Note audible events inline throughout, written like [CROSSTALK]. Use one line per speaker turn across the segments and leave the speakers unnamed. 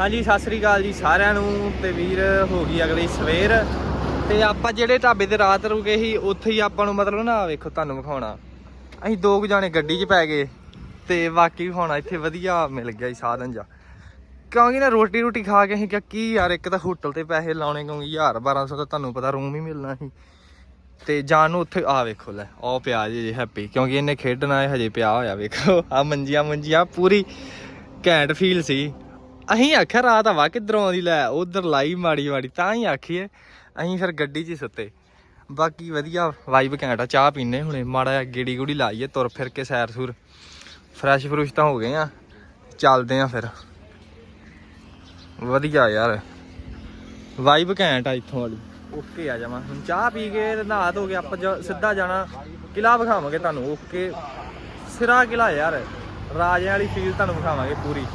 ਹਾਂਜੀ, ਸਤਿ ਸ੍ਰੀ ਅਕਾਲ ਜੀ ਸਾਰਿਆਂ ਨੂੰ ਤੇ ਵੀਰ, ਹੋ ਗਈ ਅਗਲੀ ਸਵੇਰ। ਤੇ ਆਪਾਂ ਜਿਹੜੇ ਢਾਬੇ ਤੇ ਰਾਤ ਰੁਕੇ ਸੀ, ਉੱਥੇ ਹੀ ਆਪਾਂ ਨੂੰ ਮਤਲਬ ਨਾ, ਵੇਖੋ ਤੁਹਾਨੂੰ ਵਿਖਾਉਣਾ। ਅਸੀਂ ਦੋ ਕੁ ਜਾਣੇ ਗੱਡੀ 'ਚ ਪੈ ਗਏ ਤੇ ਬਾਕੀ ਹੁਣ ਇੱਥੇ ਵਧੀਆ ਮਿਲ ਗਿਆ ਜੀ ਸਾਧਨ ਜਾ ਕਿਉਂਕਿ ਨਾ ਰੋਟੀ ਰੋਟੀ ਖਾ ਕੇ ਅਸੀਂ ਕਿਹਾ, ਕੀ ਯਾਰ, ਇੱਕ ਤਾਂ ਹੋਟਲ ਤੇ ਪੈਸੇ ਲਾਉਣੇ ਕਿਉਂਕਿ 1000 1200 ਤਾਂ ਤੁਹਾਨੂੰ ਪਤਾ ਰੂਮ ਹੀ ਮਿਲਣਾ ਸੀ। ਤੇ ਜਾਣ ਨੂੰ ਉੱਥੇ ਆ ਵੇਖੋ ਲੈ ਉਹ ਪਿਆ ਜੀ ਹੈਪੀ ਕਿਉਂਕਿ ਇਹਨੇ ਖੇਡਣਾ ਹੈ ਹਜੇ ਪਿਆ ਹੋਇਆ, ਵੇਖੋ ਆ ਮੰਜੀਆਂ ਮੰਜੀਆਂ ਪੂਰੀ ਘੈਂਟ ਫੀਲ ਸੀ। ਅਸੀਂ ਆਖਿਆ ਰਾਤ ਹਵਾ ਕਿੱਧਰੋਂ ਆਉਂਦੀ, ਲੈ ਉਧਰ ਲਾਈ ਮਾੜੀ ਮਾੜੀ, ਤਾਂ ਹੀ ਆਖੀਏ। ਅਸੀਂ ਫਿਰ ਗੱਡੀ 'ਚ ਹੀ ਸੁੱਤੇ। ਬਾਕੀ ਵਧੀਆ ਵਾਈਬ ਘੈਂਟ ਆ, ਚਾਹ ਪੀਨੇ ਹੁਣੇ, ਮਾੜਾ ਜਿਹਾ ਗੇੜੀ ਗੁੜੀ ਲਾਈਏ, ਤੁਰ ਫਿਰ ਕੇ ਸੈਰ ਸੂਰ। ਫਰੈਸ਼ ਫਰੂਸ਼ ਤਾਂ ਹੋ ਗਏ ਆ, ਚੱਲਦੇ ਆ ਫਿਰ। ਵਧੀਆ ਯਾਰ ਵਾਈਬ ਘੈਂਟ ਆ ਇੱਥੋਂ ਵਾਲੀ। ਓਕੇ ਆ ਜਾਵਾਂ। ਹੁਣ ਚਾਹ ਪੀ ਕੇ ਤੇ ਨਹਾ ਧੋ ਕੇ ਆਪਾਂ ਸਿੱਧਾ ਜਾਣਾ ਕਿਲਾ ਵਿਖਾਵਾਂਗੇ ਤੁਹਾਨੂੰ ਓਕੇ ਸਿਰਾ ਕਿਲਾ ਯਾਰ, ਰਾਜਿਆਂ ਵਾਲੀ ਫੀਲ ਤੁਹਾਨੂੰ ਵਿਖਾਵਾਂਗੇ ਪੂਰੀ।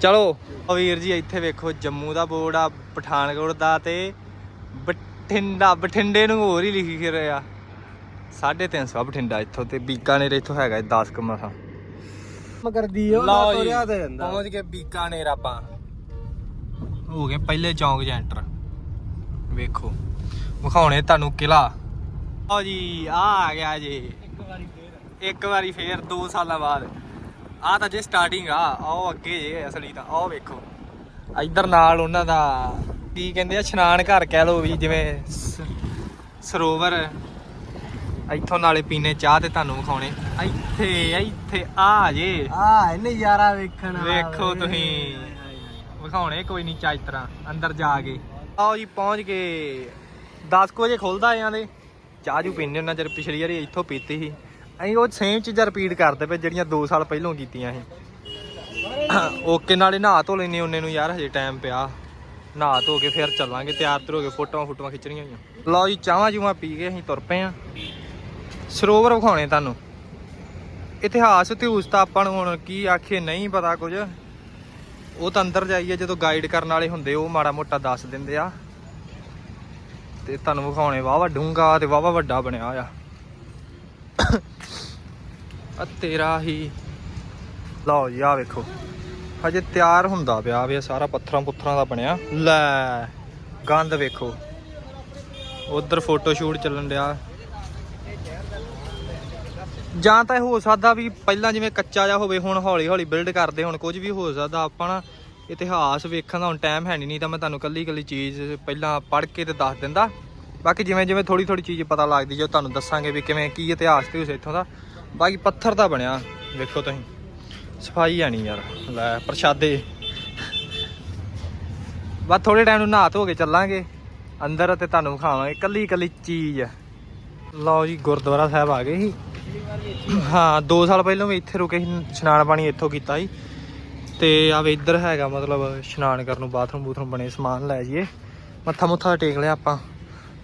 ਚਲੋ ਵੀਰ ਜੀ ਇੱਥੇ ਵੇਖੋ ਜੰਮੂ ਦਾ ਬੋਰਡ ਆ ਪਠਾਨਕੋਟ ਦਾ ਤੇ ਬਠਿੰਡਾ ਬਠਿੰਡੇ ਨੂੰ ਹੋਰ ਹੀ ਲਿਖੀ ਫਿਰ ਆ। 350 ਆ ਬਠਿੰਡਾ ਇੱਥੋਂ ਤੇ ਬੀਕਾਨੇਰ ਇੱਥੋਂ ਹੈਗਾ 10 ਕਮਾ
ਕਰਦੀ ਉਹ
ਜੀ
ਤੋਰਿਆ ਤੇ ਜਾਂਦਾ।
ਪਹੁੰਚ ਗਏ ਬੀਕਾਨੇਰ ਆਪਾਂ। ਹੋ ਗਏ ਪਹਿਲੇ ਚੌਂਕ 'ਚ ਐਂਟਰ ਵੇਖੋ ਵਿਖਾਉਣੇ ਤੁਹਾਨੂੰ ਕਿਲਾ। ਆਓ ਜੀ ਆ ਆ ਗਿਆ ਜੀ।
ਇੱਕ ਵਾਰੀ ਫੇਰ।
ਇੱਕ ਵਾਰੀ ਫੇਰ 2 ਸਾਲਾਂ ਬਾਅਦ। ਆ ਤਾਂ ਜੇ ਸਟਾਰਟਿੰਗ ਆ ਆਓ ਅੱਗੇ ਜੇ ਅਸਲੀ ਤਾਂ ਆਓ ਵੇਖੋ। ਇੱਧਰ ਨਾਲ ਉਹਨਾਂ ਦਾ ਕੀ ਕਹਿੰਦੇ ਆ ਇਸ਼ਨਾਨ ਘਰ ਕਹਿ ਲਓ ਵੀ ਜਿਵੇਂ ਸਰੋਵਰ। ਇੱਥੋਂ ਨਾਲੇ ਪੀਨੇ ਚਾਹ ਤੇ ਤੁਹਾਨੂੰ ਵਿਖਾਉਣੇ। ਇੱਥੇ ਇੱਥੇ ਆ ਜੇ।
ਆ ਇਹਨੇ ਯਾਰਾ ਵੇਖਣ
ਵੇਖੋ। ਤੁਸੀਂ। ਵਿਖਾਉਣੇ ਕੋਈ ਨਹੀਂ ਚਾਹ ਤਰ੍ਹਾਂ ਅੰਦਰ ਜਾ ਕੇ। ਆਓ ਜੀ ਪਹੁੰਚ ਗਏ। 10 ਕੁ ਵਜੇ ਖੁੱਲਦਾ ਇਹਨਾਂ ਦੇ। ਚਾਹ ਜੂ ਪੀਂਦੇ ਉਹਨਾਂ ਚਿਰ ਪਿਛਲੀ ਵਾਰੀ ਇੱਥੋਂ ਪੀਤੀ ਸੀ। ਅਸੀਂ ਉਹ ਸੇਮ ਚੀਜ਼ਾਂ ਰਿਪੀਟ ਕਰਦੇ ਪਏ ਜਿਹੜੀਆਂ 2 ਸਾਲ ਪਹਿਲਾਂ ਕੀਤੀਆਂ ਸੀ। ਓਕੇ ਨਾਲੇ ਨਹਾ ਧੋ ਲੈਨੇ ਉਹਨੇ ਨੂੰ ਯਾਰ ਹਜੇ ਟਾਈਮ ਪਿਆ। ਨਹਾ ਧੋ ਕੇ ਫਿਰ ਚੱਲਾਂਗੇ, ਤਿਆਰ ਤੁਰ ਹੋ ਕੇ ਫੋਟੋਆਂ ਫੋਟੋਆਂ ਖਿੱਚਣੀਆਂ ਹੋਈਆਂ। ਲਓ ਜੀ ਚਾਹਾਂ ਜੂਆਂ ਪੀ ਕੇ ਅਸੀਂ ਤੁਰ ਪਏ ਆ ਸਰੋਵਰ ਵਿਖਾਉਣੇ ਤੁਹਾਨੂੰ। ਇਤਿਹਾਸ, ਇਤਿਹੂਸ ਤਾਂ ਆਪਾਂ ਨੂੰ ਹੁਣ ਕੀ ਆਖੇ ਨਹੀਂ ਪਤਾ ਕੁਝ। ਉਹ ਤਾਂ ਅੰਦਰ ਜਾਈਏ, ਜਦੋਂ ਗਾਈਡ ਕਰਨ ਵਾਲੇ ਹੁੰਦੇ, ਉਹ ਮਾੜਾ ਮੋਟਾ ਦੱਸ ਦਿੰਦੇ ਆ। ਤੇ ਤੁਹਾਨੂੰ ਵਿਖਾਉਣੇ ਵਾਵਾ ਡੂੰਗਾ ਤੇ ਵਾਵਾ ਵੱਡਾ ਬਣਿਆ ਆ ਆ ਤੇਰਾ ਹੀ। ਲਓ ਜੀ ਆ ਵੇਖੋ। ਹਜੇ ਤਿਆਰ ਹੁੰਦਾ ਪਿਆ ਵੀ ਸਾਰਾ ਪੱਥਰਾਂ ਪੁੱਥਰਾਂ ਦਾ ਬਣਿਆ। ਲੈ, ਗੰਦ ਵੇਖੋ। ਉਧਰ ਫੋਟੋ ਸ਼ੂਟ ਚੱਲਣ ਡਿਆ। ਜਾਂ ਤਾਂ ਇਹ ਹੋ ਸਕਦਾ ਵੀ ਪਹਿਲਾਂ ਜਿਵੇਂ ਕੱਚਾ ਜਿਹਾ ਹੋਵੇ, ਹੁਣ ਹੌਲੀ ਹੌਲੀ ਬਿਲਡ ਕਰਦੇ, ਹੁਣ ਕੁਝ ਵੀ ਹੋ ਸਕਦਾ, ਆਪਾਂ ਨਾ ਇਤਿਹਾਸ ਵੇਖਣ ਦਾ ਹੁਣ ਟਾਈਮ ਹੈ ਨਹੀਂ ਤਾਂ ਮੈਂ ਤੁਹਾਨੂੰ ਕੱਲੀ ਕੱਲੀ ਚੀਜ਼ ਪਹਿਲਾਂ ਪੜ੍ਹ ਕੇ ਤੇ ਦੱਸ ਦਿੰਦਾ। ਬਾਕੀ ਜਿਵੇਂ ਜਿਵੇਂ ਥੋੜੀ ਥੋੜੀ ਚੀਜ਼ ਪਤਾ ਲੱਗਦੀ, ਜੋ ਤੁਹਾਨੂੰ ਦੱਸਾਂਗੇ ਵੀ ਕਿਵੇਂ, ਕੀ ਇਤਿਹਾਸ ਤੇ ਉਸ ਇੱਥੋਂ ਦਾ। ਬਾਕੀ ਪੱਥਰ ਤਾਂ ਬਣਿਆ, ਵੇਖੋ ਤੁਸੀਂ। ਸਫ਼ਾਈ ਹੈ ਨਹੀਂ ਯਾਰ, ਲੈ ਪ੍ਰਸ਼ਾਦੇ। ਬਸ ਥੋੜੇ ਟਾਈਮ ਨੂੰ ਨਹਾ ਧੋ ਕੇ ਚੱਲਾਂਗੇ। ਅੰਦਰ ਤੇ ਤੁਹਾਨੂੰ ਵਿਖਾਵਾਂਗੇ ਕੱਲੀ ਕੱਲੀ ਚੀਜ਼। ਲਓ ਜੀ, ਗੁਰਦੁਆਰਾ ਸਾਹਿਬ ਆ ਗਏ ਸੀ। ਹਾਂ 2 ਸਾਲ ਪਹਿਲਾਂ ਵੀ ਇੱਥੇ ਰੁਕੇ ਸੀ, ਇਸ਼ਨਾਨ ਪਾਣੀ ਇੱਥੋਂ ਕੀਤਾ ਸੀ। ਤੇ ਆ ਇੱਧਰ ਹੈਗਾ, ਮਤਲਬ ਇਸ਼ਨਾਨ ਕਰਨ ਨੂੰ ਬਾਥਰੂਮ ਬੂਥਰੂਮ ਬਣੇ, ਸਮਾਨ ਲੈ ਜਾਈਏ। ਮੱਥਾ ਮੁੱਥਾ ਟੇਕ ਲਿਆ ਆਪਾਂ।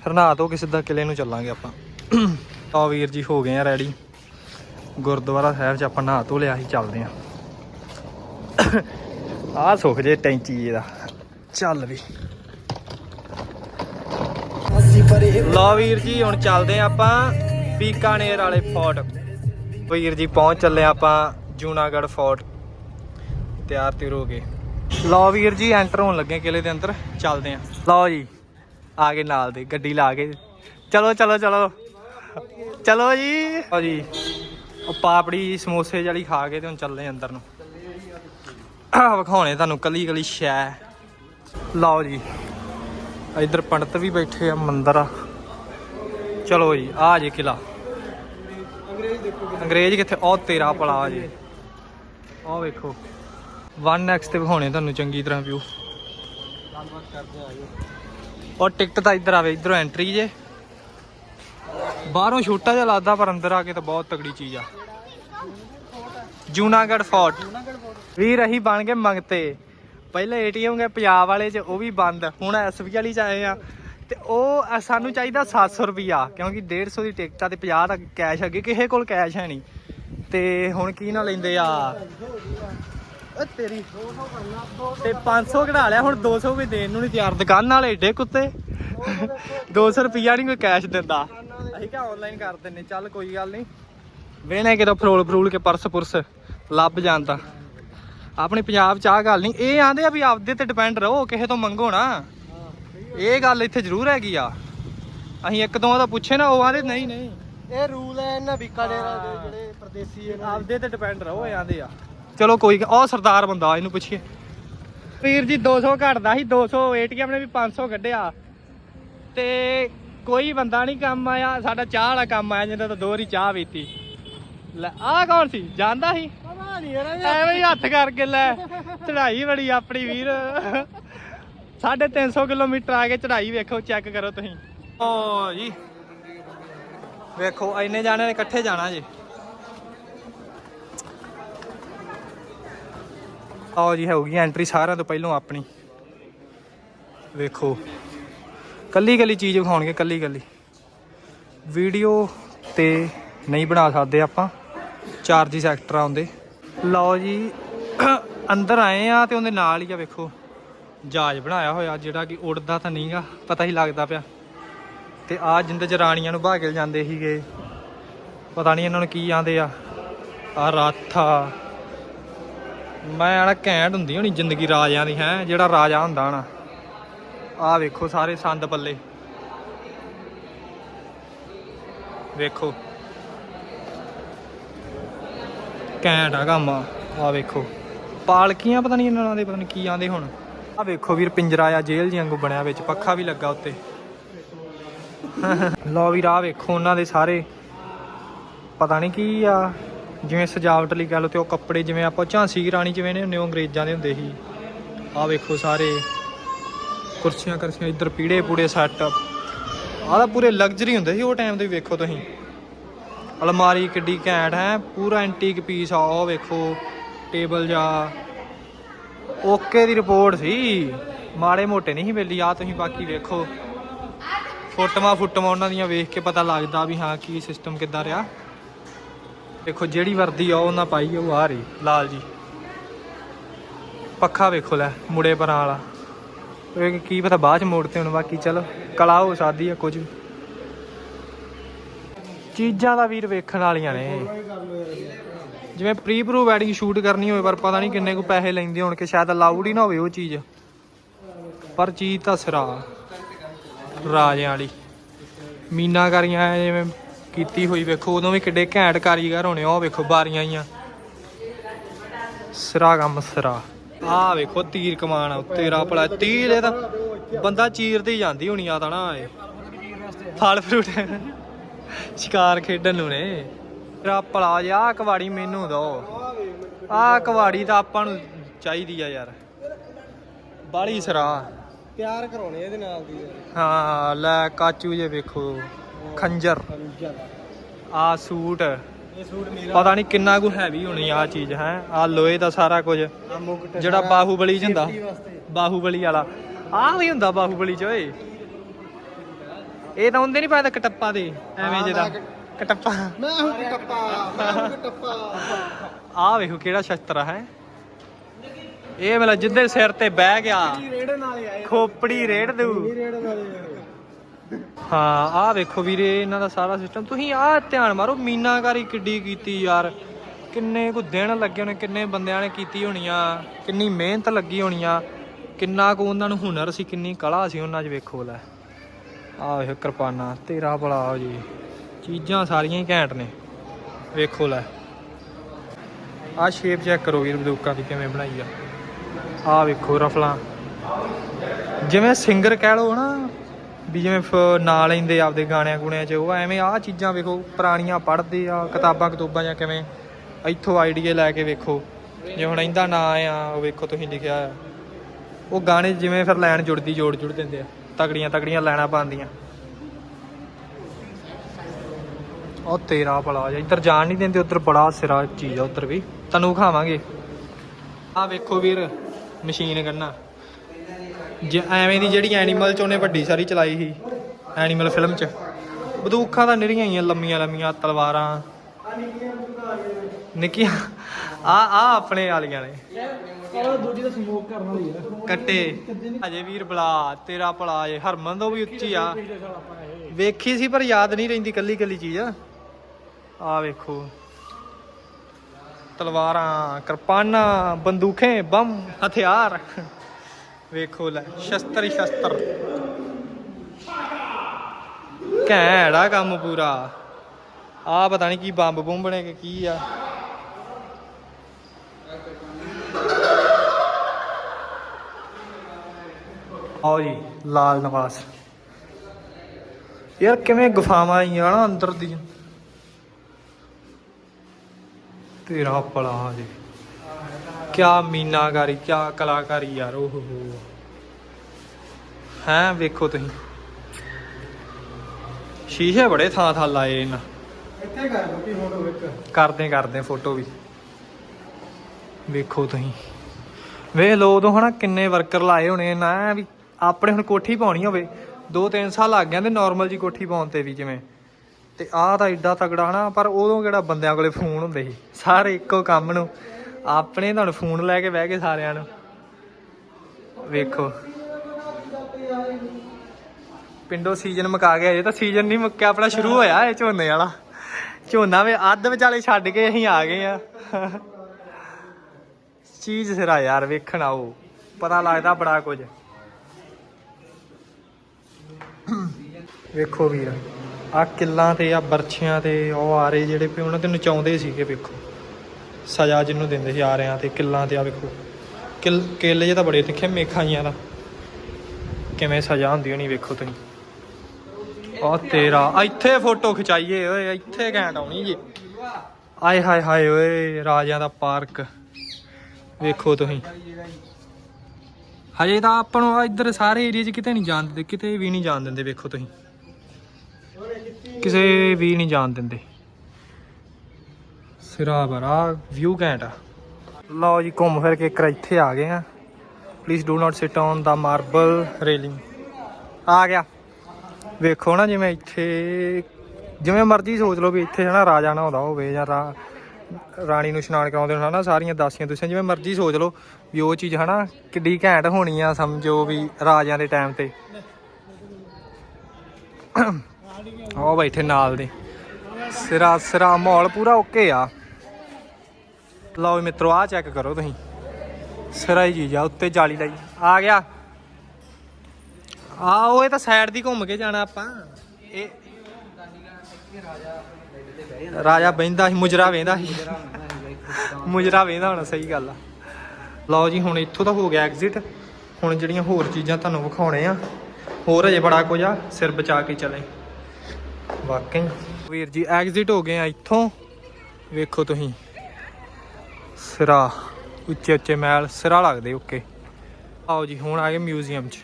ਫਿਰ ਨਹਾ ਧੋ ਕੇ ਸਿੱਧਾ ਕਿਲੇ ਨੂੰ ਚੱਲਾਂਗੇ ਆਪਾਂ। ਆ ਵੀਰ ਜੀ, ਹੋ ਗਏ ਆ ਰੈਡੀ ਗੁਰਦੁਆਰਾ ਸਾਹਿਬ 'ਚ ਆਪਾਂ ਨਹਾ ਧੋ ਲਿਆ ਸੀ, ਚੱਲਦੇ ਆ ਆ ਸੁੱਖ ਜੇ ਟੈਂਚੀ ਇਹਦਾ। ਚੱਲ ਵੀ।
ਅਸੀਂ
ਵੀਰ ਜੀ, ਹੁਣ ਚੱਲਦੇ ਆਪਾਂ ਬੀਕਾਨੇਰ ਵਾਲੇ ਫੋਰਟ। ਵੀਰ ਜੀ, ਪਹੁੰਚ ਚੱਲੇ ਆਂ ਆਪਾਂ ਜੂਨਾਗੜ੍ਹ ਫੋਰਟ। ਤਿਆਰ ਤਿਰ ਹੋ ਗਏ ਲਓ ਵੀਰ ਜੀ ਐਂਟਰ ਹੋਣ ਲੱਗੇ ਕਿਲੇ ਦੇ ਅੰਦਰ। ਚੱਲਦੇ ਆਂ ਲਓ ਜੀ, ਆ ਗਏ ਨਾਲ ਦੇ, ਗੱਡੀ ਲਾ ਕੇ। ਚਲੋ ਚਲੋ ਚਲੋ। ਚਲੋ ਜੀ। ਲਓ ਜੀ। ਉਹ ਪਾਪੜੀ, ਸਮੋਸੇ ਜਿਹੜੀ ਖਾ ਕੇ ਤੇ ਹੁਣ ਚੱਲੇ ਅੰਦਰ ਨੂੰ। ਵਿਖਾਉਣੇ ਤੁਹਾਨੂੰ ਕਲੀ ਕਲੀ ਸ਼ੈ। ਲਓ ਜੀ, ਇੱਧਰ ਪੰਡਤ ਵੀ ਬੈਠੇ ਆ ਮੰਦਰ ਆ। ਚਲੋ ਜੀ, ਆ ਜੇ ਕਿਲਾ
ਅੰਗਰੇਜ਼ ਦੇਖੋ
ਅੰਗਰੇਜ਼ ਕਿੱਥੇ? ਉਹ ਤੇਰਾ ਭਲਾ ਆ ਜੀ। ਉਹ ਵੇਖੋ। 1x ਤੇ ਵਿਖਾਉਣੇ ਤੁਹਾਨੂੰ ਚੰਗੀ ਤਰ੍ਹਾਂ ਵਿਊ
ਗੱਲਬਾਤ ਕਰਦੇ ਆ ਜੀ
ਔਰ ਟਿਕਟ ਤਾਂ ਇੱਧਰ ਆਵੇ, ਇੱਧਰੋਂ ਐਂਟਰੀ ਜੇ। ਬਾਹਰੋਂ ਛੋਟਾ ਜਿਹਾ ਲੱਗਦਾ, ਪਰ ਅੰਦਰ ਆ ਕੇ ਤਾਂ ਬਹੁਤ ਤਕੜੀ ਚੀਜ਼ ਆ। ਜੂਨਾਗੜ੍ਹ ਫੋਰਟ। ਵੀਰ ਅਸੀਂ ਬਣ ਗਏ ਮੰਗਤੇ। ਪਹਿਲੇ ਏਟੀਐਮ ਗਏ, ਪੰਜਾਬ ਵਾਲੇ ਚ, ਉਹ ਵੀ ਬੰਦ। ਹੁਣ ਐਸਬੀ ਵਾਲੀ ਚ ਆਏ ਆ। ਤੇ ਉਹ ਸਾਨੂੰ ਚਾਹੀਦਾ 700 ਰੁਪਿਆ ਕਿਉਂਕਿ 150 ਦੀ ਟਿਕਟ ਆ ਤੇ 50 ਦਾ ਕੈਸ਼ ਅੱਗੇ, ਕਿਸੇ ਕੋਲ ਕੈਸ਼ ਹੈ ਨਹੀਂ। ਤੇ ਹੁਣ ਕੀ ਨਾ ਲੈਂਦੇ ਆ। ਓ ਤੇਰੀ ਤੇ 500 ਕਢਾ ਲਿਆ ਹੁਣ 200 ਵੀ ਦੇਣ ਨੂੰ ਨਹੀਂ ਤਿਆਰ। ਦੁਕਾਨ ਵਾਲੇ ਏਡੇ ਕੁੱਤੇ। 200 ਰੁਪਿਆ ਨਹੀਂ ਕੋਈ ਕੈਸ਼ ਦਿੰਦਾ। ਅਸੀਂ ਕਿਹਾ ਆਨਲਾਈਨ ਕਰ ਦਿੰਨੇ ਚੱਲ ਕੋਈ ਗੱਲ ਨਹੀਂ ਵੇਨੇ ਕਿਦੋਂ ਫਰੋਲ ਫਰੂਲ ਕੇ ਪਰਸ ਪੁਰਸ ਲੱਭ ਜਾਂਦਾ ਆਪਣੇ ਪੰਜਾਬ ਚ ਆ ਗੱਲ ਨਹੀਂ ਇਹ ਆਂਦੇ ਆ ਵੀ ਆਪਦੇ ਤੇ ਡਿਪੈਂਡ ਰਹੋ ਕਿਸੇ ਤੋਂ ਮੰਗੋ ਨਾ। ਇਹ ਗੱਲ ਇੱਥੇ ਜ਼ਰੂਰ ਹੈਗੀ ਆ। ਅਸੀਂ ਇੱਕ ਦੋ ਦਾ ਪੁੱਛੇ ਨਾ ਉਹ ਆਂਦੇ ਨਹੀਂ ਨਹੀਂ।
ਇਹ ਰੂਲ ਹੈ ਇਹਨਾਂ ਬੀਕਾਨੇਰਾਂ ਦੇ ਜਿਹੜੇ ਪਰਦੇਸੀ
ਆਪਦੇ ਤੇ ਡਿਪੈਂਡ ਰਹੋ ਇਹ ਆਂਦੇ ਆ। ਚਲੋ ਕੋਈ ਉਹ ਸਰਦਾਰ ਬੰਦਾ ਇਹਨੂੰ ਪੁੱਛੀਏ। ਵੀਰ ਜੀ 200 ਘਟਦਾ ਸੀ 200 ਏਟੀਐਮ ਨੇ ਵੀ 500 ਕੱਢਿਆ। ਤੇ ਕੋਈ ਬੰਦਾ ਨਹੀਂ ਕੰਮ ਆਇਆ ਸਾਡਾ ਚਾਹ ਵਾਲਾ ਕੰਮ ਆਇਆ ਜਿੰਦਾ ਤਾਂ ਦੋ ਵਾਰੀ ਚਾਹ ਪੀਤੀ। ਲੈ ਆਹ ਕੌਣ ਸੀ? ਜਾਣਦਾ ਸੀ?
ਪਤਾ ਨਹੀਂ ਯਾਰ
ਐਵੇਂ ਹੀ ਹੱਥ ਕਰਕੇ ਲੈ [LAUGHS] ਚੜਾਈ ਬੜੀ ਆਪਣੀ ਵੀਰ। 350 ਕਿਲੋਮੀਟਰ ਆ ਕੇ ਚੜਾਈ ਵੇਖੋ ਚੈੱਕ ਕਰੋ ਤੁਸੀਂ। ਓ ਜੀ ਵੇਖੋ ਇੰਨੇ ਜਾਣੇ ਨੇ ਇਕੱਠੇ ਜਾਣਾ ਜੀ। ਆਓ ਜੀ ਹੋਊਗੀ ਐਂਟਰੀ ਸਾਰਿਆਂ ਤੋਂ ਪਹਿਲਾਂ ਆਪਣੀ। ਵੇਖੋ। ਕੱਲੀ ਕੱਲੀ ਚੀਜ਼ ਵਿਖਾਉਣਗੇ, ਕੱਲੀ ਕੱਲੀ। ਵੀਡੀਓ ਤੇ ਨਹੀਂ ਬਣਾ ਸਕਦੇ ਆਪਾਂ। ਚਾਰਜਿਸ ਸੈਕਟਰ ਆਉਂਦੇ ਲਓ ਜੀ, ਅੰਦਰ ਆਏ ਆ ਤੇ ਉਹਦੇ ਨਾਲ ਹੀ ਆ, ਵੇਖੋ। ਜਹਾਜ਼ ਬਣਾਇਆ ਹੋਇਆ, ਜਿਹੜਾ ਕਿ ਉੜਦਾ ਤਾਂ ਨਹੀਂਗਾ ਪਤਾ ਹੀ ਲੱਗਦਾ ਪਿਆ। ਤੇ ਆ ਜਿੰਦੇ ਚ ਰਾਣੀਆਂ ਨੂੰ ਭਾਗ ਕੇ ਜਾਂਦੇ ਸੀਗੇ। ਪਤਾ ਨਹੀਂ ਇਹਨਾਂ ਨੂੰ ਕੀ ਆਂਦੇ ਆ। ਆ ਰੱਥ। ਆ ਮੈਂ ਆਣਾ ਘੈਂਟ ਹੁੰਦੀ ਹੋਣੀ ਜ਼ਿੰਦਗੀ ਰਾਜਿਆਂ ਦੀ, ਹੈ, ਜਿਹੜਾ ਰਾਜਾ ਹੁੰਦਾ ਨਾ ਆ ਵੇਖੋ ਸਾਰੇ ਸੰਦ ਪੱਲੇ। ਵੇਖੋ। ਘੈਂਟ ਆ ਕੰਮ ਆ, ਆਹ ਵੇਖੋ। ਪਾਲਕੀਆਂ ਪਤਾ ਨਹੀਂ ਇਹਨਾਂ ਦੇ ਪਤਾ ਨਹੀਂ ਕੀ ਆਂਦੇ ਹੁਣ। ਆ ਵੇਖੋ ਵੀਰ, ਪਿੰਜਰਾ ਆ, ਜੇਲ੍ਹ ਜੀ ਵਾਂਗੂ ਬਣਿਆ ਵਿੱਚ, ਪੱਖਾ ਵੀ ਲੱਗਾ ਉੱਤੇ। ਲਓ ਵੀਰ ਆ ਵੇਖੋ ਉਹਨਾਂ ਦੇ ਸਾਰੇ। ਪਤਾ ਨਹੀਂ ਕੀ ਆ। ਜਿਵੇਂ ਸਜਾਵਟ ਲਈ ਗੱਲ ਤੇ ਉਹ ਕੱਪੜੇ ਜਿਵੇਂ ਆਪਾਂ ਝਾਂਸੀ ਕੀ ਰਾਣੀ ਜਿਵੇਂ ਨੇ ਹੁੰਦੇ ਉਹ ਅੰਗਰੇਜ਼ਾਂ ਦੇ ਹੁੰਦੇ ਸੀ। ਆਹ ਵੇਖੋ ਸਾਰੇ ਕੁਰਸੀਆਂ ਕਰਸੀਆਂ, ਇੱਧਰ ਪੀੜੇ ਪੂੜੇ ਸੈੱਟ ਆਹ ਤਾਂ ਪੂਰੇ ਲਗਜ਼ਰੀ ਹੁੰਦੇ ਸੀ ਉਹ ਟਾਈਮ ਦੇ ਵੀ ਵੇਖੋ ਤੁਸੀਂ। ਅਲਮਾਰੀ ਕਿੱਡੀ ਘੈਂਟ ਹੈ, ਪੂਰਾ ਐਂਟੀਕ ਪੀਸ ਆ ਉਹ ਵੇਖੋ ਟੇਬਲ ਜਾ। ਓਕੇ ਦੀ ਰਿਪੋਰਟ ਸੀ। ਮਾੜੇ ਮੋਟੇ ਨਹੀਂ ਸੀ ਮਿਲਦੀ ਆ ਤੁਸੀਂ ਬਾਕੀ ਵੇਖੋ। ਫੋਟੋਆਂ ਫੁੱਟਵਾਂ ਉਹਨਾਂ ਦੀਆਂ ਵੇਖ ਕੇ ਪਤਾ ਲੱਗਦਾ ਵੀ ਹਾਂ ਕੀ ਸਿਸਟਮ ਕਿੱਦਾਂ ਰਿਹਾ। ਦੇਖੋ, ਜਿਹੜੀ ਵਰਦੀ ਆ, ਉਹ ਉਹਨਾਂ ਪਾਈ, ਉਹ ਆ ਰਹੀ। ਲਾਲ ਜੀ। ਪੱਖਾ ਵੇਖੋ ਲੈ ਮੁੜੇ ਪਰਾਂ ਵਾਲਾ। ਇਹ ਕੀ ਪਤਾ ਬਾਅਦ ਚ ਮੋੜਤੇ ਹੁਣ, ਬਾਕੀ ਚਲੋ, ਕਲਾ ਹੋ ਸਕਦੀ ਆ ਕੁਝ ਵੀ। ਚੀਜ਼ਾਂ ਦਾ ਵੀਰ ਵੇਖਣ ਵਾਲੀਆਂ ਨੇ। ਜਿਵੇਂ ਪ੍ਰੀ ਪ੍ਰੋ ਵੈਡਿੰਗ ਸ਼ੂਟ ਕਰਨੀ ਹੋਵੇ, ਪਰ ਪਤਾ ਨਹੀਂ ਕਿੰਨੇ ਕੁ ਪੈਸੇ ਲੈਂਦੇ ਹੋਣ ਕਿ ਸ਼ਾਇਦ ਅਲਾਉਡ ਹੀ ਨਾ ਹੋਵੇ ਉਹ ਚੀਜ਼। ਪਰ ਚੀਜ਼ ਤਾਂ ਸਿਰਾ। ਰਾਜਿਆਂ ਵਾਲੀ। ਮੀਨਾਕਾਰੀਆਂ ਜਿਵੇਂ ਕੀਤੀ ਹੋਈ ਵੇਖੋ ਉਦੋਂ ਵੀ ਕਿੱਡੇ ਘੈਂਟ ਕਾਰੀਗਰ ਹੋਣੇ ਉਹ ਵੇਖੋ ਬਾਰੀਆਂ ਆਈਆਂ। ਸਿਰਾ ਕੰਮ ਸਿਰਾ। ਆਹ ਵੇਖੋ ਤੀਰ ਕਮਾਨ ਆ, ਤੇਰਾ ਭਲਾ ਤੀਰ ਇਹ ਤਾਂ ਬੰਦਾ ਚੀਰਦੇ ਜਾਂਦੀ ਹੋਣੀ ਆ ਤਾਂ ਨਾ ਇਹ। ਫਲ ਫਰੂਟ। ਸ਼ਿਕਾਰ ਖੇਡਣ ਨੂੰ ਨੇ। ਤੇਰਾ ਭਲਾ ਜਿਹਾ ਕਵਾੜੀ ਮੈਨੂੰ ਦੋ।
ਆ
ਕਵਾੜੀ ਤਾਂ ਆਪਾਂ ਨੂੰ ਚਾਹੀਦੀ ਆ ਯਾਰ। ਬਾਲੀ ਸਰਾ।
ਪਿਆਰ ਕਰਾਉਣੇ ਇਹਦੇ ਨਾਲ ਦੀ।
ਹਾਂ ਲੈ ਕਾਚੂ ਜੇ ਵੇਖੋ। ਖੰਜਰ। ਆ ਸੂਟ।
ਇਹ ਸੂਟ ਮੇਰਾ
ਪਤਾ ਨਹੀਂ ਕਿੰਨਾ ਕੁ ਹੈਵੀ ਹੋਣੀ ਆ ਚੀਜ਼ ਹੈ। ਆ ਲੋਹੇ ਦਾ ਸਾਰਾ ਕੁਝ। ਜਿਹੜਾ ਬਾਹੂਬਲੀ
ਵਾਸਤੇ।
ਬਾਹੂਬਲੀ ਵਾਲਾ। ਆ ਵੀ ਹੁੰਦਾ ਬਾਹੂਬਲੀ ਚ ਓਏ। ਇਹ ਤਾਂ ਹੁੰਦੇ ਨਹੀਂ ਪਾਇਆ ਕਟੱਪਾ ਦੇ ਐਵੇਂ ਜਿਹਦਾ ਕਟੱਪਾ।
ਮੈਂ ਹੂੰ ਟੱਪਾ ਮੈਂ ਹੂੰ ਟੱਪਾ
ਆ ਵੇਖੋ ਕਿਹੜਾ ਸ਼ਸਤਰ ਹੈ। ਇਹ ਮਤਲਬ ਜਿੱਦੇ ਸਿਰ ਤੇ ਬਹਿ ਗਿਆ ਖੋਪੜੀ ਰੇੜ ਦੂ
ਹਾਂ,
ਆਹ ਵੇਖੋ ਵੀਰੇ, ਇਹਨਾਂ ਦਾ ਸਾਰਾ ਸਿਸਟਮ ਤੁਸੀਂ ਆਹ ਧਿਆਨ ਮਾਰੋ, ਮੀਨਾਕਾਰੀ ਕਿੱਡੀ ਕੀਤੀ ਯਾਰ। ਕਿੰਨੇ ਕੁ ਦਿਨ ਲੱਗੇ ਹੋਣੇ, ਕਿੰਨੇ ਬੰਦਿਆਂ ਨੇ ਕੀਤੀ ਹੋਣੀਆਂ, ਕਿੰਨੀ ਮਿਹਨਤ ਲੱਗੀ ਹੋਣੀਆਂ। ਕਿੰਨਾ ਕੁ ਉਹਨਾਂ ਨੂੰ ਹੁਨਰ ਸੀ, ਕਿੰਨੀ ਕਲਾ ਸੀ ਉਹਨਾਂ 'ਚ ਵੇਖੋ ਲੈ। ਆਹ ਵੇਖ ਕਿਰਪਾਨਾ, ਤੇਰਾ ਭਲਾ ਜੀ। ਚੀਜ਼ਾਂ ਸਾਰੀਆਂ ਹੀ ਘੈਂਟ ਨੇ। ਵੇਖੋ ਲੈ। ਆਹ ਸ਼ੇਪ ਚੈੱਕ ਕਰੋ ਵੀਰ ਬੰਦੂਕਾਂ ਦੀ, ਕਿਵੇਂ ਬਣਾਈ ਆ। ਆਹ ਵੇਖੋ ਰਫਲਾਂ। ਜਿਵੇਂ ਸਿੰਗਰ ਕਹਿ ਲਓ ਨਾ ਵੀ ਜਿਵੇਂ ਨਾਂ ਲੈਂਦੇ ਆਪਦੇ ਗਾਣਿਆਂ ਗੁਣਿਆਂ 'ਚ, ਉਹ ਐਵੇਂ ਆਹ ਚੀਜ਼ਾਂ ਵੇਖੋ, ਪੁਰਾਣੀਆਂ ਪੜ੍ਹਦੇ ਆ, ਕਿਤਾਬਾਂ, ਕਤੂਬਾਂ ਜਾਂ ਕਿਵੇਂ ਇੱਥੋਂ ਆਈਡੀਆ ਲੈ ਕੇ ਵੇਖੋ। ਜੇ ਹੁਣ ਇਹਦਾ ਨਾਂ ਆ, ਉਹ ਵੇਖੋ ਤੁਸੀਂ ਲਿਖਿਆ ਆ ਉਹ ਗਾਣੇ ਜਿਵੇਂ ਫਿਰ ਲਾਈਨ ਜੁੜਦੀ, ਜੋੜ ਜੁੜ ਦਿੰਦੇ ਆ। ਤਗੜੀਆਂ ਤਗੜੀਆਂ ਲਾਈਨਾਂ ਪਾਉਂਦੀਆਂ। ਉਹ ਤੇਰਾ ਭਲਾ ਜਾ। ਇੱਧਰ ਜਾਣ ਨਹੀਂ ਦਿੰਦੇ, ਉੱਧਰ ਬੜਾ ਸਿਰਾ ਚੀਜ਼ ਆ ਉੱਧਰ ਵੀ। ਤੈਨੂੰ ਖਾਵਾਂਗੇ ਆ ਵੇਖੋ ਵੀਰ, ਮਸ਼ੀਨ ਕਰਨਾ ਜੇ ਐਵੇਂ ਦੀ ਜਿਹੜੀ ਐਨੀਮਲ ਚ ਉਹਨੇ ਵੱਡੀ ਸਾਰੀ ਚਲਾਈ ਸੀ, ਐਨੀਮਲ ਫਿਲਮ ਚ। ਬੰਦੂਕਾਂ ਤਾਂ ਨਿਰੀਆਂ ਹੀ ਆ, ਲੰਮੀਆਂ ਲੰਮੀਆਂ ਤਲਵਾਰਾਂ। ਨਿੱਕੀਆਂ, ਆ ਆ ਆਪਣੇ ਵਾਲੀਆਂ ਨੇ।
ਉਹ ਦੂਜੀ ਤਾਂ ਸਮੋਕ ਕਰਨ ਵਾਲੀ ਆ
ਕੱਟੇ। ਅਜੇ ਵੀਰ ਬਲਾ, ਤੇਰਾ ਭਲਾ ਏ ਹਰਮਨ ਤੋਂ ਵੀ ਉੱਚੀ ਆ। ਵੇਖੀ ਸੀ, ਪਰ ਯਾਦ ਨਹੀਂ ਰਹਿੰਦੀ ਕੱਲੀ ਕੱਲੀ ਚੀਜ਼। ਆ ਵੇਖੋ। ਤਲਵਾਰਾਂ, ਕਿਰਪਾਨਾਂ, ਬੰਦੂਖੇ, ਬੰਮ, ਹਥਿਆਰ। ਵੇਖੋ ਲੈ, ਸ਼ਸਤਰ ਹੀ ਸ਼ਸਤਰ ਘੈਂੜਾ ਕੰਮ ਪੂਰਾ। ਆ ਪਤਾ ਨਹੀਂ ਕੀ ਬੰਬ ਬੁੰਬਣੇ ਕਿ ਕੀ ਆ। ਆਓ ਜੀ, ਲਾਲ ਨਿਵਾਸ। ਯਾਰ ਕਿਵੇਂ ਗੁਫਾਵਾਂ ਆਈਆਂ ਨਾ ਅੰਦਰ ਦੀ ਤੇਰਾ ਭਲਾ ਜੀ ਕਿਆ ਮੀਨਾਕਾਰੀ ਕਿਆ ਕਲਾਕਾਰੀ ਯਾਰ ਓਹ ਹੋ। ਵੇਖੋ ਤੁਸੀਂ। ਸ਼ੀਸ਼ੇ ਬੜੇ ਥਾਂ ਥਾਂ ਲਾਏ ਇਹਨਾਂ।
ਇੱਥੇ ਕਰ ਕੀ ਫੋਟੋ ਇੱਕ।
ਕਰਦੇ ਕਰਦੇ ਫੋਟੋ ਵੀ। ਵੇਖੋ ਤੁਸੀਂ। ਵੇਖ ਲੋ ਉਦੋਂ ਹਨਾ ਕਿੰਨੇ ਵਰਕਰ ਲਾਏ ਹੋਣੇ ਨਾ ਵੀ ਆਪਣੇ ਹੁਣ ਕੋਠੀ ਪਾਉਣੀ ਹੋਵੇ। 2-3 ਸਾਲ ਲੱਗ ਜਾਂਦੇ ਨਾਰਮਲ ਜੀ ਕੋਠੀ ਪਾਉਣ ਤੇ ਵੀ ਜਿਵੇਂ। ਤੇ ਆਹ ਤਾਂ ਐਡਾ ਤਗੜਾ ਹਨਾ ਪਰ ਉਦੋਂ ਕਿਹੜਾ ਬੰਦਿਆਂ ਕੋਲੇ ਫੋਨ ਹੁੰਦੇ ਸੀ। ਸਾਰੇ ਇੱਕੋ ਕੰਮ ਨੂੰ ਆਪਣੇ ਤੁਹਾਨੂੰ ਫੋਨ ਲੈ ਕੇ ਬਹਿ ਗਏ ਸਾਰਿਆਂ ਨੂੰ। ਵੇਖੋ। ਪਿੰਡੋ ਸੀਜ਼ਨ ਮੁਕਾ ਗਿਆ ਇਹ ਤਾਂ ਸੀਜ਼ਨ ਨਹੀਂ ਮੁੱਕਿਆ, ਆਪਣਾ ਸ਼ੁਰੂ ਹੋਇਆ ਇਹ ਝੋਨੇ ਵਾਲਾ। ਝੋਨਾ ਵੀ ਅੱਧ ਵਿਚਾਲੇ ਛੱਡ ਕੇ ਅਸੀਂ ਆ ਗਏ ਆ। ਚੀਜ਼ ਸਿਰਾ ਯਾਰ, ਵੇਖਣ ਆਓ, ਪਤਾ ਲੱਗਦਾ ਬੜਾ ਕੁਝ। ਵੇਖੋ ਵੀਰ ਆ ਕਿੱਲਾਂ ਤੇ ਆ ਬਰਛੀਆਂ ਤੇ, ਉਹ ਆ ਰਹੇ ਜਿਹੜੇ ਵੀ ਉਹਨਾਂ ਤੇ ਨਚਾਉਂਦੇ ਸੀਗੇ, ਵੇਖੋ। ਸਜ਼ਾ ਜਿਹਨੂੰ ਦਿੰਦੇ ਸੀ ਆ ਰਿਆਂ ਤੇ ਕਿੱਲਾਂ ਤੇ ਆ ਵੇਖੋ। ਕਿਲ, ਕਿੱਲ ਜੇ ਤਾਂ ਬੜੇ ਤਿੱਖੇ ਮੇਖਾਈਆਂ ਦਾ। ਕਿਵੇਂ ਸਜ਼ਾ ਹੁੰਦੀ ਹੋਣੀ ਵੇਖੋ ਤੁਸੀਂ। ਆ ਤੇਰਾ, ਇੱਥੇ ਫੋਟੋ ਖਿਚਾਈਏ ਓਏ, ਇੱਥੇ ਘੈਂਟ ਆਉਣੀ ਜੀ। ਆਏ ਹਾਏ ਹਾਏ ਓਏ, ਰਾਜਿਆਂ ਦਾ ਪਾਰਕ। ਵੇਖੋ ਤੁਸੀਂ। ਹਜੇ ਤਾਂ ਆਪਾਂ ਨੂੰ ਇੱਧਰ ਸਾਰੇ ਏਰੀਆ 'ਚ ਕਿਤੇ ਨਹੀਂ ਜਾਣ ਦਿੰਦੇ, ਕਿਤੇ ਵੀ ਨਹੀਂ ਜਾਣ ਦਿੰਦੇ ਵੇਖੋ ਤੁਸੀਂ। ਕਿਸੇ ਵੀ ਨਹੀਂ ਜਾਣ ਦਿੰਦੇ। ਸਿਰਾ ਬਰਾ ਵਿਊ ਘੈਂਟ ਆ। ਲਓ ਜੀ, ਘੁੰਮ ਫਿਰ ਕੇ ਇੱਕ ਇੱਥੇ ਆ ਗਏ ਆ। Please do not sit on the marble railing ਆ ਗਿਆ। ਵੇਖੋ ਨਾ ਜਿਵੇਂ ਇੱਥੇ, ਜਿਵੇਂ ਮਰਜ਼ੀ ਸੋਚ ਲਓ ਵੀ ਇੱਥੇ ਹਨਾ ਰਾਜਾ ਨਾ ਹੁੰਦਾ ਹੋਵੇ ਜਾਂ ਰਾਣੀ ਨੂੰ ਇਸ਼ਨਾਨ ਕਰਾਉਂਦੇ ਹੋਣ ਹਨਾ, ਸਾਰੀਆਂ ਦਾਸੀਆਂ ਤੁਸੀਂ ਜਿਵੇਂ ਮਰਜ਼ੀ ਸੋਚ ਲਓ ਵੀ ਉਹ ਚੀਜ਼ ਹਨਾ ਕਿੱਡੀ ਘੈਂਟ ਹੋਣੀ ਆ, ਸਮਝੋ ਵੀ ਰਾਜਿਆਂ ਦੇ ਟਾਈਮ ਤੇ। ਉਹ ਬੈਠੇ ਨਾਲ ਦੇ। ਸਿਰਾ ਸਿਰਾ ਮਾਹੌਲ ਪੂਰਾ ਓਕੇ ਆ। ਲਓ ਵੀ ਮਿੱਤਰੋ ਆ ਚੈੱਕ ਕਰੋ ਤੁਸੀਂ। ਸਿਰਾ ਹੀ ਚੀਜ਼ ਆ, ਉੱਤੇ ਜਾਲੀ ਲਾਈ। ਆ ਗਿਆ। ਆ, ਉਹ ਇਹ ਤਾਂ ਸਾਈਡ ਦੀ ਘੁੰਮ ਕੇ ਜਾਣਾ ਆਪਾਂ। ਇਹ ਰਾਜਾ ਬਹਿੰਦਾ ਸੀ, ਮੁਜਰਾ ਵੇਂਦਾ ਸੀ। ਮੁਜਰਾ ਵੇਂਦਾ ਹੋਣਾ, ਸਹੀ ਗੱਲ ਆ। ਲਓ ਜੀ, ਹੁਣ ਇੱਥੋਂ ਤਾਂ ਹੋ ਗਿਆ ਐਗਜ਼ਿਟ ਹੁਣ ਜਿਹੜੀਆਂ ਹੋਰ ਚੀਜ਼ਾਂ ਤੁਹਾਨੂੰ ਵਿਖਾਉਣੇ ਆ, ਹੋਰ ਅਜੇ ਬੜਾ ਕੁਝ ਆ, ਸਿਰ ਬਚਾ ਕੇ ਚਲੇ। ਵਾਕਈ। ਵੀਰ ਜੀ ਐਗਜ਼ਿਟ ਹੋ ਗਏ ਆ ਇੱਥੋਂ। ਵੇਖੋ ਤੁਸੀਂ। ਸਿਰਾ, ਉੱਚੇ ਉੱਚੇ ਮਹਿਲ, ਸਿਰਾ ਲੱਗਦੇ ਓਕੇ ਆਓ ਜੀ, ਹੁਣ ਆ ਗਏ ਮਿਊਜ਼ੀਅਮ 'ਚ।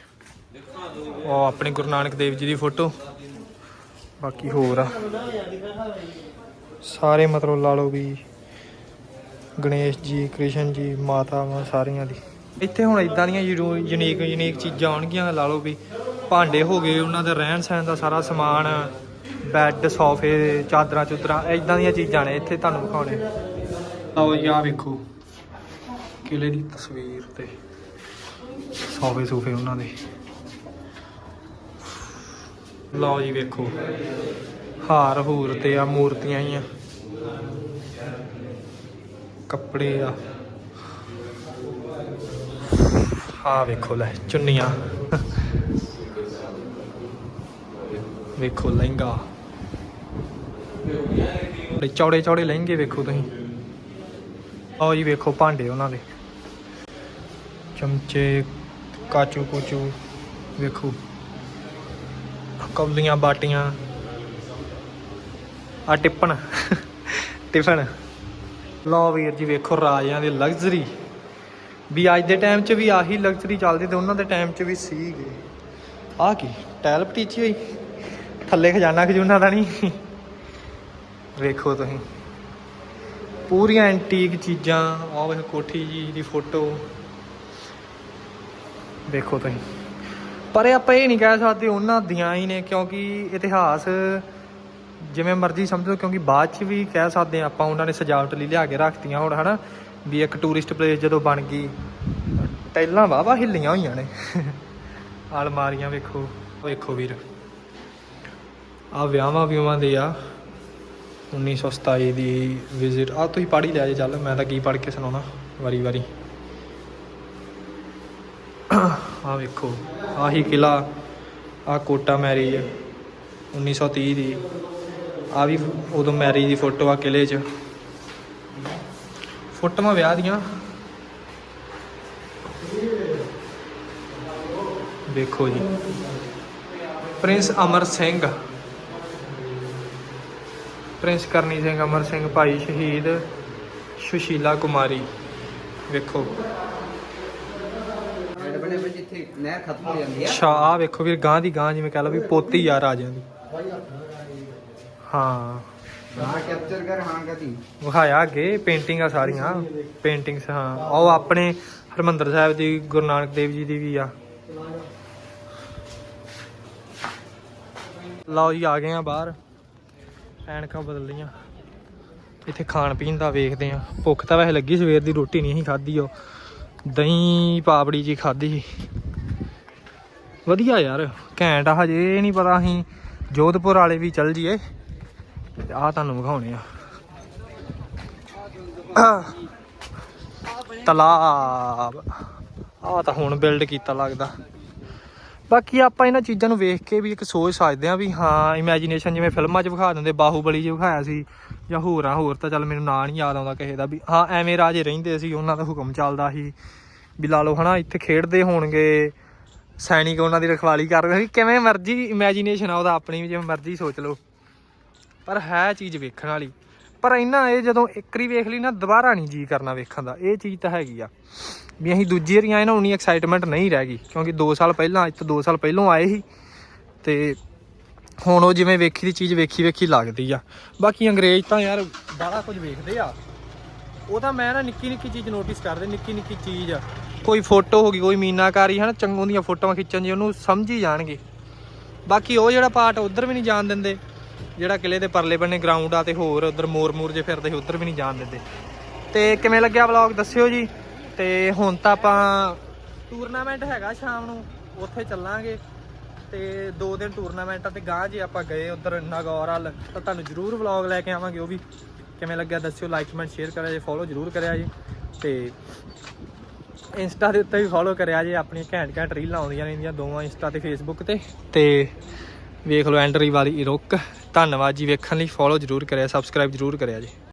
ਉਹ ਆਪਣੇ ਗੁਰੂ ਨਾਨਕ ਦੇਵ ਜੀ ਦੀ ਫੋਟੋ ਬਾਕੀ ਹੋਰ ਆ। ਸਾਰੇ ਮਤਲਬ ਲਾ ਲਓ ਵੀ ਗਣੇਸ਼ ਜੀ, ਕ੍ਰਿਸ਼ਨ ਜੀ, ਮਾਤਾਵਾਂ ਸਾਰੀਆਂ ਦੀ। ਇੱਥੇ ਹੁਣ ਇਦਾਂ ਦੀਆਂ ਯੂਨੀਕ ਯੂਨੀਕ ਚੀਜ਼ਾਂ ਆਉਣਗੀਆਂ, ਲਾ ਲਓ ਵੀ ਭਾਂਡੇ ਹੋ ਗਏ, ਉਹਨਾਂ ਦਾ ਰਹਿਣ ਸਹਿਣ ਦਾ ਸਾਰਾ ਸਮਾਨ ਬੈੱਡ ਸੋਫੇ ਚਾਦਰਾਂ ਚੁਦਰਾਂ ਇਦਾਂ ਦੀਆਂ ਚੀਜ਼ਾਂ ਨੇ ਇੱਥੇ ਤੁਹਾਨੂੰ ਵਿਖਾਉਣੇ। ਲਓ ਜੀ, ਆਹ ਵੇਖੋ। ਕਿਲੇ ਦੀ ਤਸਵੀਰ ਤੇ। ਸੋਫੇ ਸੋਫੇ ਉਹਨਾਂ ਦੇ। ਲਓ ਜੀ, ਵੇਖੋ। ਹਾਰ ਹੂਰ ਤੇ ਆ ਮੂਰਤੀਆਂ ਹੀ ਆ। ਕੱਪੜੇ ਆ। ਆ ਵੇਖੋ ਲੈ, ਚੁੰਨੀਆਂ। ਵੇਖੋ ਲਹਿੰਗਾ। ਚੌੜੇ ਚੌੜੇ ਲਹਿੰਗੇ ਵੇਖੋ ਤੁਸੀਂ। ਆਓ ਜੀ ਵੇਖੋ ਭਾਂਡੇ ਉਹਨਾਂ ਦੇ। ਚਮਚੇ, ਕਾਚੂ ਕੂਚੂ, ਵੇਖੋ। ਕੌਲੀਆਂ, ਬਾਟੀਆਂ। ਆ ਟਿੱਪਣ ਟਿਫਨ ਲਓ ਵੀਰ ਜੀ ਵੇਖੋ ਰਾਜਿਆਂ ਦੀ ਲਗਜ਼ਰੀ। ਵੀ ਅੱਜ ਦੇ ਟਾਈਮ 'ਚ ਵੀ ਆਹੀ ਲਗਜ਼ਰੀ ਚੱਲਦੀ ਤੇ ਉਹਨਾਂ ਦੇ ਟਾਈਮ 'ਚ ਵੀ ਸੀਗੇ। ਆ ਕੀ ਟੈਲ ਪਟੀਚੀ ਹੋਈ? ਥੱਲੇ ਖਜ਼ਾਨਾ ਖਜੂਨਾ ਦਾ ਨਹੀਂ? ਵੇਖੋ ਤੁਸੀਂ। ਪੂਰੀਆਂ ਐਂਟੀਕ ਚੀਜ਼ਾਂ, ਆਹ ਵੇਖੋ ਕੋਠੀ ਜੀ ਦੀ ਫੋਟੋ ਦੇਖੋ ਤੁਸੀਂ। ਪਰ ਇਹ ਆਪਾਂ ਇਹ ਨਹੀਂ ਕਹਿ ਸਕਦੇ ਉਹਨਾਂ ਦੀਆਂ ਹੀ ਨੇ, ਕਿਉਂਕਿ ਇਤਿਹਾਸ ਜਿਵੇਂ ਮਰਜ਼ੀ ਸਮਝੋ, ਕਿਉਂਕਿ ਬਾਅਦ ਚ ਵੀ ਕਹਿ ਸਕਦੇ ਹਾਂ ਆਪਾਂ ਉਹਨਾਂ ਨੇ ਸਜਾਵਟ ਲਈ ਲਿਆ ਕੇ ਰੱਖਤੀਆਂ ਹੁਣ, ਹਨਾ? ਵੀ ਇੱਕ ਟੂਰਿਸਟ ਪਲੇਸ ਜਦੋਂ ਬਣ ਗਈ। ਟੈਲਾਂ ਵਾਵਾ ਹਿੱਲੀਆਂ ਹੋਈਆਂ ਨੇ। [LAUGHS] ਅਲਮਾਰੀਆਂ ਵੇਖੋ। ਵੇਖੋ ਵੀਰ। ਆ ਵਿਆਹਾਂ ਵਿਆਹਾਂ ਦੇ ਆ। 1927 ਦੀ ਵਿਜ਼ਿਟ ਆ ਤੁਸੀਂ ਪੜ੍ਹ ਹੀ ਲਿਆ ਜੇ ਚੱਲ, ਮੈਂ ਤਾਂ ਕੀ ਪੜ੍ਹ ਕੇ ਸੁਣਾਉਣਾ? ਵਾਰੀ ਵਾਰੀ। ਆ ਵੇਖੋ, ਆਹੀ ਕਿਲਾ ਆ ਕੋਟਾ ਮੈਰਿਜ 1930 ਦੀ। ਆ ਵੀ ਉਦੋਂ ਮੈਰਿਜ ਦੀ ਫੋਟੋ ਆ ਕਿਲੇ 'ਚ। ਫੋਟੋਆਂ ਵਿਆਹ ਦੀਆਂ। ਵੇਖੋ ਜੀ। ਪ੍ਰਿੰਸ ਅਮਰ ਸਿੰਘ। ਪ੍ਰਿੰਸ ਕਰਨੀ ਸਿੰਘ ਅਮਰ ਸਿੰਘ ਭਾਈ ਸ਼ਹੀਦ ਸੁਸ਼ੀਲਾ ਕੁਮਾਰੀ। ਵੇਖੋ।
ਜਿੱਥੇ ਨਹਿਰ ਖਤਮ ਹੋ ਜਾਂਦੀ
ਅੱਛਾ ਆ ਵੇਖੋ ਵੀਰ, ਗਾਂ ਦੀ ਗਾਂ ਜਿਵੇਂ ਕਹ ਲਓ ਵੀ ਪੋਤੀ ਆ ਰਾਜਿਆਂ ਦੀ। ਹਾਂ।
ਹਾਂ ਕੈਪਚਰ ਕਰ ਹਾਂ ਕਦੀ
ਵਿਖਾਇਆ ਅੱਗੇ ਪੇਂਟਿੰਗਾਂ ਸਾਰੀਆਂ। ਪੇਂਟਿੰਗਸ ਹਾਂ। ਉਹ ਆਪਣੇ ਹਰਮੰਦਰ ਸਾਹਿਬ ਦੀ, ਗੁਰੂ ਨਾਨਕ ਦੇਵ ਜੀ ਦੀ ਵੀ ਆ। ਲਓ ਜੀ, ਆ ਗਏ ਆ ਬਾਹਰ। ਐਨਕਾਂ ਬਦਲ ਲਈਆਂ। ਇੱਥੇ ਖਾਣ ਪੀਣ ਦਾ ਵੇਖਦੇ ਆ ਭੁੱਖ ਤਾਂ ਵੈਸੇ ਲੱਗੀ, ਸਵੇਰ ਦੀ ਰੋਟੀ ਨਹੀਂ ਸੀ ਖਾਧੀ ਉਹ। ਦਹੀਂ, ਪਾਪੜੀ ਜੀ ਖਾਧੀ ਸੀ। ਵਧੀਆ ਯਾਰ, ਘੈਂਟ ਆ, ਹਜੇ ਇਹ ਨਹੀਂ ਪਤਾ ਅਸੀਂ ਜੋਧਪੁਰ ਵਾਲੇ ਵੀ ਚੱਲ ਜੀਏ ਤੇ ਆ ਤੁਹਾਨੂੰ ਵਿਖਾਉਣੇ ਆ। ਤਲਾਬ। ਆ ਤਾਂ ਹੁਣ ਬਿਲਡ ਕੀਤਾ ਲੱਗਦਾ। ਬਾਕੀ ਆਪਾਂ ਇਹਨਾਂ ਚੀਜ਼ਾਂ ਨੂੰ ਵੇਖ ਕੇ ਵੀ ਇੱਕ ਸੋਚ ਸਕਦੇ ਆ ਵੀ ਹਾਂ ਇਮੇਜਿਨੇਸ਼ਨ ਜਿਵੇਂ ਫਿਲਮਾਂ 'ਚ ਵਿਖਾ ਦਿੰਦੇ, ਬਾਹੂਬਲੀ 'ਚ ਵਿਖਾਇਆ ਸੀ, ਜਾਂ ਹੋਰਾਂ ਹੋਰ ਤਾਂ ਚੱਲ ਮੈਨੂੰ ਨਾਂ ਨਹੀਂ ਯਾਦ ਆਉਂਦਾ ਕਿਸੇ ਦਾ ਵੀ। ਹਾਂ, ਐਵੇਂ ਰਾਜੇ ਰਹਿੰਦੇ ਸੀ, ਉਹਨਾਂ ਦਾ ਹੁਕਮ ਚੱਲਦਾ ਸੀ ਵੀ ਲਾ ਲਓ ਹਨਾ, ਇੱਥੇ ਖੇਡਦੇ ਹੋਣਗੇ, ਸੈਨਿਕ ਉਹਨਾਂ ਦੀ ਰਖਵਾਲੀ ਕਰਦੇ ਸੀ। ਕਿਵੇਂ ਮਰਜ਼ੀ ਇਮੇਜਿਨੇਸ਼ਨ ਆ, ਉਹਦਾ ਆਪਣੀ ਵੀ ਜਿਵੇਂ ਮਰਜ਼ੀ ਸੋਚ ਲਓ। ਪਰ ਹੈ ਚੀਜ਼ ਵੇਖਣ ਵਾਲੀ। ਪਰ ਇਹਨਾਂ ਇਹ ਜਦੋਂ ਇੱਕ ਵਾਰੀ ਵੇਖ ਲਈ ਨਾ, ਦੁਬਾਰਾ ਨਹੀਂ ਜੀ ਕਰਨਾ ਵੇਖਣ ਦਾ। ਇਹ ਚੀਜ਼ ਤਾਂ ਹੈਗੀ ਆ। ਵੀ ਅਸੀਂ ਦੂਜੀ ਵਾਰੀ ਆਏ ਨਾ, ਉਨੀ ਐਕਸਾਈਟਮੈਂਟ ਨਹੀਂ ਰਹਿ ਗਈ, ਕਿਉਂਕਿ 2 ਸਾਲ ਪਹਿਲਾਂ ਅੱਜ ਤੋਂ 2 ਸਾਲ ਪਹਿਲਾਂ ਆਏ ਸੀ ਤੇ ਹੁਣ ਉਹ ਜਿਵੇਂ ਵੇਖੀ ਦੀ ਚੀਜ਼ ਵੇਖੀ ਵੇਖੀ ਲੱਗਦੀ ਆ। ਬਾਕੀ ਅੰਗਰੇਜ਼ ਤਾਂ ਯਾਰ ਬੜਾ ਕੁਝ ਵੇਖਦੇ ਆ। ਉਹ ਤਾਂ ਮੈਂ ਨਾ ਨਿੱਕੀ ਨਿੱਕੀ ਚੀਜ਼ ਨੋਟਿਸ ਕਰਦੇ, ਨਿੱਕੀ ਨਿੱਕੀ ਚੀਜ਼। ਕੋਈ ਫੋਟੋ ਹੋ ਗਈ, ਕੋਈ ਮੀਨਾਕਾਰੀ, ਹਨਾ, ਚੰਗੋਂ ਦੀਆਂ ਫੋਟੋਆਂ ਖਿੱਚਣ ਜੀ ਉਹਨੂੰ ਸਮਝ ਹੀ ਜਾਣਗੇ। ਬਾਕੀ ਉਹ ਜਿਹੜਾ ਪਾਰਟ ਉਧਰ ਵੀ ਨਹੀਂ ਜਾਣ ਦਿੰਦੇ, ਜਿਹੜਾ ਕਿਲੇ ਦੇ ਪਰਲੇ ਬੰਨੇ ਗਰਾਊਂਡ ਆ ਤੇ ਹੋਰ ਉਧਰ ਮੋਰ ਮੋਰ ਜੇ ਫਿਰਦੇ ਸੀ, ਉਧਰ ਵੀ ਨਹੀਂ ਜਾਣ ਦਿੰਦੇ। ਤੇ ਕਿਵੇਂ ਲੱਗਿਆ ਵਲੌਗ ਦੱਸਿਓ ਜੀ। ਤੇ ਹੁਣ ਤਾਂ ਆਪਾਂ ਟੂਰਨਾਮੈਂਟ ਹੈਗਾ ਸ਼ਾਮ ਨੂੰ, ਉੱਥੇ ਚੱਲਾਂਗੇ। ਤੇ ਦੋ ਦਿਨ ਟੂਰਨਾਮੈਂਟ ਆ ਤੇ ਗਾਂ ਜੇ ਆਪਾਂ ਗਏ ਉਧਰ ਨਾਗੌਰ ਵੱਲ, ਤਾਂ ਤੁਹਾਨੂੰ ਜ਼ਰੂਰ ਵਲੌਗ ਲੈ ਕੇ ਆਵਾਂਗੇ ਉਹ ਵੀ। ਕਿਵੇਂ ਲੱਗਿਆ ਦੱਸਿਓ ਲਾਈਕ ਕਮੈਂਟ ਸ਼ੇਅਰ ਕਰਿਆ ਜੇ ਫੋਲੋ ਜ਼ਰੂਰ ਕਰਿਆ ਜੀ। ਤੇ ਇੰਸਟਾ ਦੇ ਉੱਤੇ ਵੀ ਫੋਲੋ ਕਰਿਆ ਜੇ, ਆਪਣੀਆਂ ਘੈਂਟ ਘੈਂਟ ਰੀਲਾਂ ਆਉਂਦੀਆਂ ਰਹਿੰਦੀਆਂ ਦੋਵਾਂ ਇੰਸਟਾ ਤੇ ਫੇਸਬੁੱਕ ਤੇ। ਤੇ ਵੇਖ ਲਓ ਐਂਟਰੀ ਵਾਲੀ ਰੁੱਕ। ਧੰਨਵਾਦ ਜੀ ਵੇਖਣ ਲਈ ਫੋਲੋ ਜ਼ਰੂਰ ਕਰਿਆ ਸਬਸਕ੍ਰਾਈਬ ਜ਼ਰੂਰ ਕਰਿਆ ਜੀ।